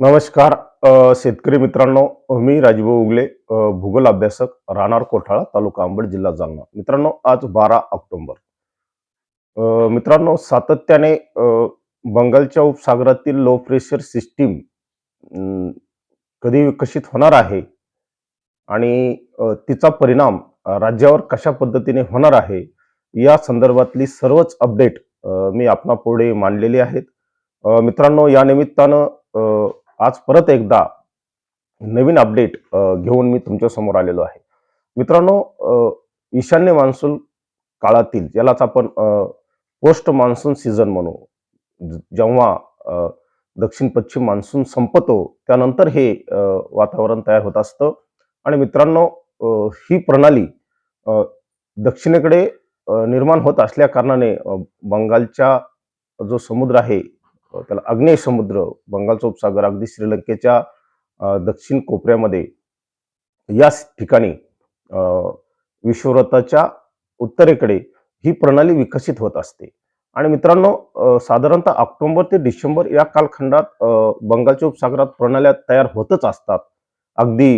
नमस्कार शेतकरी मित्रांनो मी राजभाऊ उगले भूगोल अभ्यासक राहणार कोठाळा तालुका अंबड जिल्हा जालना. मित्रांनो आज बारा ऑक्टोंबर. मित्रांनो सातत्याने बंगालच्या उपसागरातील लो प्रेशर सिस्टीम कधी विकसित होणार आहे? आणि तिचा परिणाम राज्यावर कशा पद्धतीने होणार आहे? या संदर्भातली सर्वच अपडेट मी आपणापुढे मांडलेली आहेत. मित्रांनो या निमित्तानं आज परत एकदा नवीन अपडेट घेऊन मी तुमच्यासमोर आलेलो आहे. मित्रांनो ईशान्य मान्सून काळातील ज्यालाच आपण पोस्ट मान्सून सीझन म्हणू. ज- जेव्हा दक्षिण पश्चिम मान्सून संपतो त्यानंतर हे वातावरण तयार होत असतं. आणि मित्रांनो ही प्रणाली दक्षिणेकडे निर्माण होत असल्या कारणाने बंगालच्या जो समुद्र आहे त्याला आग्नेय समुद्र बंगालचा उपसागर अगदी श्रीलंकेच्या दक्षिण कोपऱ्यामध्ये या ठिकाणी विश्वव्रताच्या उत्तरेकडे ही प्रणाली विकसित होत असते. आणि मित्रांनो साधारणतः ऑक्टोबर ते डिसेंबर या कालखंडात बंगालच्या उपसागरात प्रणाल्या तयार होतच असतात. अगदी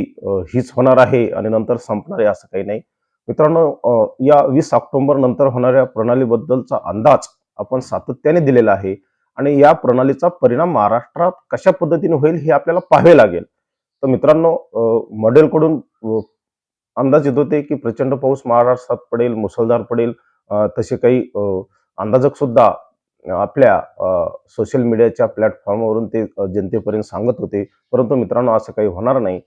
हीच होणार आहे आणि नंतर संपणार आहे असं काही नाही. मित्रांनो या वीस ऑक्टोबर नंतर होणाऱ्या प्रणालीबद्दलचा अंदाज आपण सातत्याने दिलेला आहे. आणि या प्रणालीचा परिणाम महाराष्ट्रात कशा पद्धतीने होईल हे आपल्याला पाहावे लागेल. तर मित्रांनो मॉडेलकडून अंदाज येत होते की प्रचंड पाऊस महाराष्ट्रात पडेल मुसळधार पडेल. तसे काही अंदाजक सुद्धा आपल्या सोशल मीडियाच्या प्लॅटफॉर्मवरून ते जनतेपर्यंत सांगत होते. परंतु मित्रांनो असं काही होणार नाही.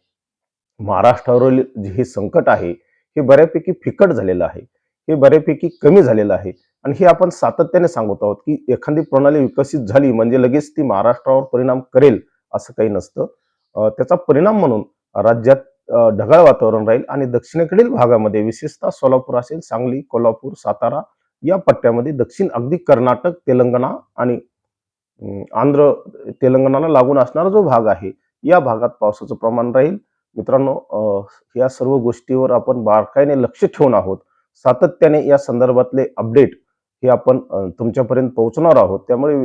महाराष्ट्रावरील जे हे संकट आहे हे बऱ्यापैकी फिकट झालेलं आहे. हे बऱ्यापैकी कमी झालेलं आहे. आणि हे आपण सातत्याने सांगत आहोत की एखादी प्रणाली विकसित झाली म्हणजे लगेच ती महाराष्ट्रावर परिणाम करेल असं काही नसतं. त्याचा परिणाम म्हणून राज्यात ढगाळ वातावरण राहील आणि दक्षिणेकडील भागामध्ये विशेषतः सोलापूर असेल सांगली कोल्हापूर सातारा या पट्ट्यामध्ये दक्षिण अगदी कर्नाटक तेलंगणा आणि आंध्र तेलंगणाला लागून असणारा जो भाग आहे या भागात पावसाचं प्रमाण राहील. मित्रांनो या सर्व गोष्टीवर आपण बारकाईने लक्ष ठेवून आहोत. सातत्याने या संदर्भातले अपडेट हे आपण तुमच्यापर्यंत पोहोचणार आहोत. त्यामुळे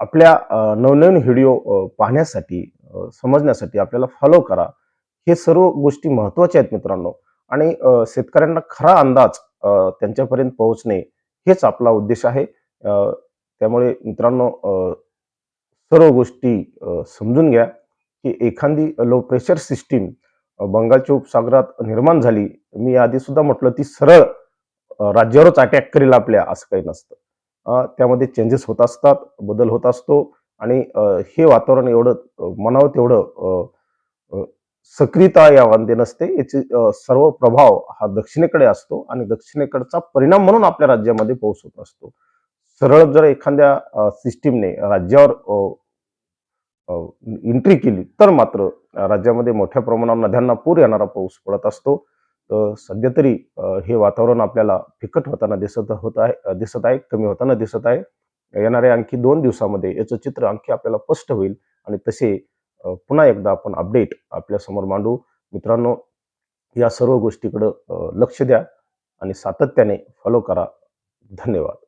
आपल्या नवनवीन व्हिडिओ पाहण्यासाठी समजण्यासाठी आपल्याला फॉलो करा. हे सर्व गोष्टी महत्त्वाच्या आहेत मित्रांनो. आणि शेतकऱ्यांना खरा अंदाज त्यांच्यापर्यंत पोहोचणे हेच आपला उद्देश आहे. त्यामुळे मित्रांनो सर्व गोष्टी समजून घ्या की एखादी लो प्रेशर सिस्टीम बंगालच्या उपसागरात निर्माण झाली मी आधी सुद्धा म्हटलं ती सरळ राज्यावरच अटॅक करेल आपल्या असं काही नसतं. त्यामध्ये चेंजेस होत असतात बदल होत असतो आणि हे वातावरण एवढं मनावं म्हणावं तेवढं सक्रियता या वांदे नसते. याचे सर्व प्रभाव हा दक्षिणेकडे असतो आणि दक्षिणेकडचा परिणाम म्हणून आपल्या राज्यामध्ये पाऊस होत असतो. सरळ जर एखाद्या सिस्टीमने राज्यावर एंट्री केली तर मात्र राज्यामध्ये मोठ्या प्रमाणावर नद्यांना पूर येणारा पाऊस पडत असतो. तर सध्या तरी हे वातावरण आपल्याला फिकट होताना दिसत होत आहे दिसत आहे कमी होताना दिसत आहे. येणाऱ्या आणखी दोन दिवसामध्ये याचं चित्र आणखी आपल्याला स्पष्ट होईल आणि तसे पुन्हा एकदा आपण अपडेट आपल्यासमोर मांडू. मित्रांनो या सर्व गोष्टीकडं लक्ष द्या आणि सातत्याने फॉलो करा. धन्यवाद.